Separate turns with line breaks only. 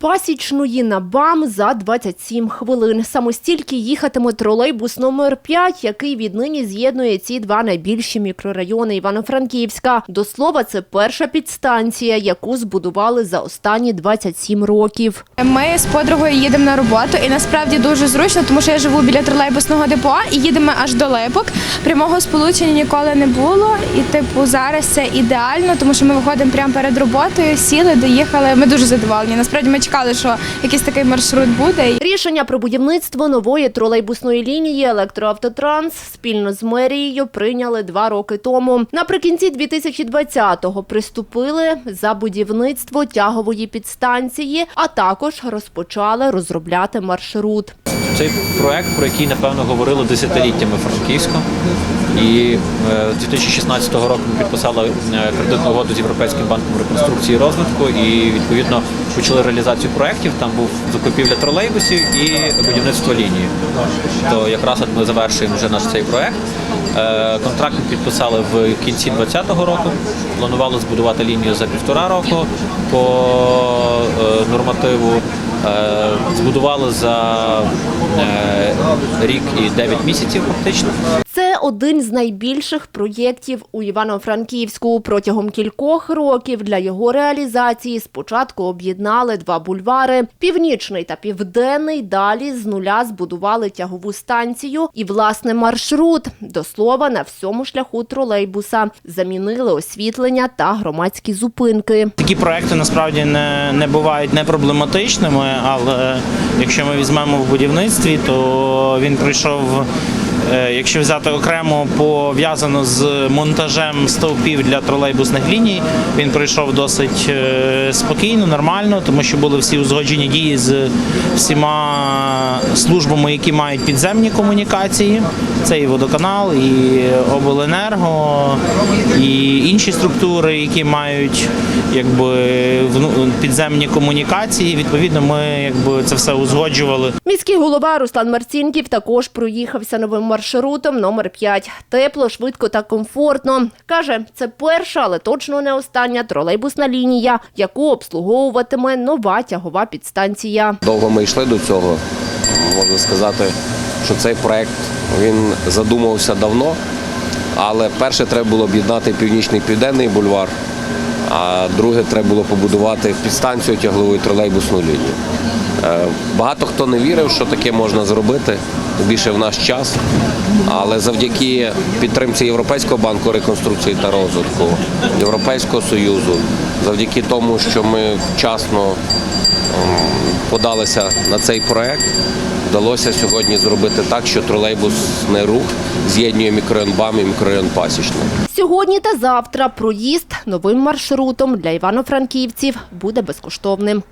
Пасічної на БАМ за 27 хвилин. Самостільки їхатиме тролейбус номер 5, який віднині з'єднує ці два найбільші мікрорайони Івано-Франківська. До слова, це перша підстанція, яку збудували за останні 27 років.
Ми з подругою їдемо на роботу, і насправді дуже зручно, тому що я живу біля тролейбусного депо і їдемо аж до Липок. Прямого сполучення ніколи не було. І, типу, зараз це ідеально, тому що ми виходимо прямо перед роботою, сіли, доїхали. Ми дуже задоволені. Насправді ми чекали, що якийсь такий маршрут буде.
Рішення про будівництво нової тролейбусної лінії Електроавтотранс спільно з мерією прийняли два роки тому. Наприкінці 2020-го приступили за будівництво тягової підстанції, а також розпочали розробляти маршрут.
Цей проект, про який напевно говорили десятиліттями Франківську. І е, з 2016 року ми підписали е, кредитну угоду з Європейським банком реконструкції і розвитку і відповідно почали реалізацію проєктів. Там був закупівля тролейбусів і будівництво лінії. То якраз от ми завершуємо вже наш цей проект. Е, Контракт підписали в кінці 2020 року. Планували збудувати лінію за півтора року по нормативу. Збудували за рік і 9 місяців фактично.
Це один з найбільших проєктів у Івано-Франківську. Протягом кількох років для його реалізації спочатку об'єднали два бульвари – північний та південний. Далі з нуля збудували тягову станцію і власне маршрут. До слова, на всьому шляху тролейбуса замінили освітлення та громадські зупинки.
Такі проекти насправді не, не бувають непроблематичними, але якщо ми візьмемо в будівництві, то він пройшов. Е, Якщо взяти окремо пов'язано з монтажем стовпів для тролейбусних ліній, він пройшов досить е, спокійно, нормально, тому що були всі узгоджені дії з всіма службами, які мають підземні комунікації. Це і водоканал, і обленерго, і інші структури, які мають якби підземні комунікації. Відповідно, ми якби це все узгоджували.
Міський голова Руслан Марцінків також проїхався новим маршрутом номер 5. Тепло, швидко та комфортно. Каже, це перша, але точно не остання тролейбусна лінія, яку обслуговуватиме нова тягова підстанція.
Довго ми йшли до цього. Можна сказати, що цей проект він задумувався давно, але перше треба було об'єднати північний південний бульвар, а друге треба було побудувати підстанцію тяглової тролейбусну лінію. Е, Багато хто не вірив, що таке можна зробити більше в наш час. Але завдяки підтримці Європейського банку реконструкції та розвитку, Європейського союзу, завдяки тому, що ми вчасно ем, подалися на цей проект, вдалося сьогодні зробити так, що тролейбусний рух з'єднує мікрорайон БАМ і мікрорайон Пасічний.
Сьогодні та завтра проїзд новим маршрутом для івано-франківців буде безкоштовним.